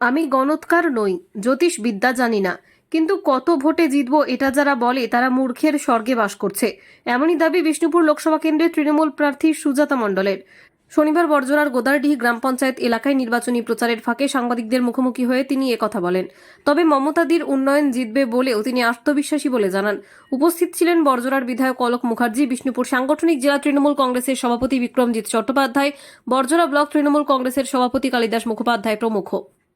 আমি গণৎকার নই জ্যোতিষ বিদ্যা জানি না। কিন্তু কত ভোটে জিতব এটা যারা বলে, তারা মূর্খের স্বর্গে বাস করছে। এমনই দাবি বিষ্ণুপুর লোকসভা কেন্দ্রের তৃণমূল প্রার্থী সুজাতা মণ্ডলের। শনিবার বর্জরার গোদারডিহি গ্রাম পঞ্চায়েত এলাকায় নির্বাচনী প্রচারের ফাঁকে সাংবাদিকদের মুখোমুখি হয়ে তিনি কথা বলেন। তবে মমতাদির উন্নয়ন জিতবে বলেও তিনি আত্মবিশ্বাসী বলে জানান। উপস্থিত ছিলেন বর্জরার বিধায়ক অলোক মুখার্জি, বিষ্ণুপুর সাংগঠনিক জেলা তৃণমূল কংগ্রেসের সভাপতি বিক্রমজিৎ চট্টোপাধ্যায় বর্জরা ব্লক তৃণমূল কংগ্রেসের সভাপতি কালিদাস মুখোপাধ্যায় প্রমুখ।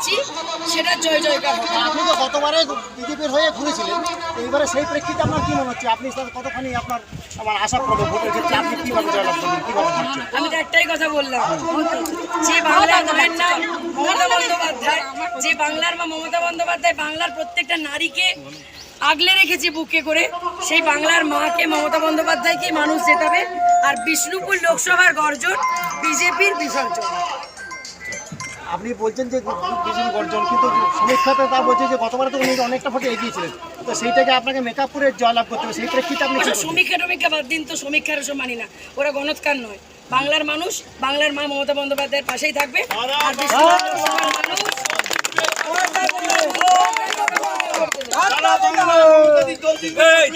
আছি সেটা জয় জয়কার আপনি তো গতবারে বিজেপির হয়ে ঘুরেছিলেন এইবারে সেই প্রেক্ষিতে আপনার কি মনে হচ্ছে? আপনি কতখানি আপনার আমার আশা করব ভোটের ক্ষেত্রে আপনি কীভাবে জয়লাভ করবেন কীভাবে আমি তো একটাই কথা বললাম যে বাংলার মায়ের নাম মমতা বন্দ্যোপাধ্যায় যে বাংলার মা মমতা বন্দ্যোপাধ্যায় বাংলার প্রত্যেকটা নারীকে আগলে রেখেছে বুকে করে সেই বাংলার মাকে মমতা বন্দ্যোপাধ্যায়কে মানুষ জেতাবে। আর বিষ্ণুপুর লোকসভার গর্জন বিজেপির বিসর্জন। আপনি বলছেন যে বিজেপি গর্জন কিন্তু সমীক্ষাতে তা বলছে যে গতবারে তো উনি অনেকটা ভোটে এগিয়েছিলেন তো সেইটাকে আপনাকে মেকআপ করে জয়লাভ করতে হবে। সেই প্রেক্ষিতে আপনি কি সমীক্ষা টমীক্ষা বাদ দিন তো সমীক্ষার ওসব মানি না। ওরা গণৎকার নয়। বাংলার মানুষ বাংলার মা মমতা বন্দ্যোপাধ্যায়ের পাশেই থাকবে। আর মানুষ সারা বাংলা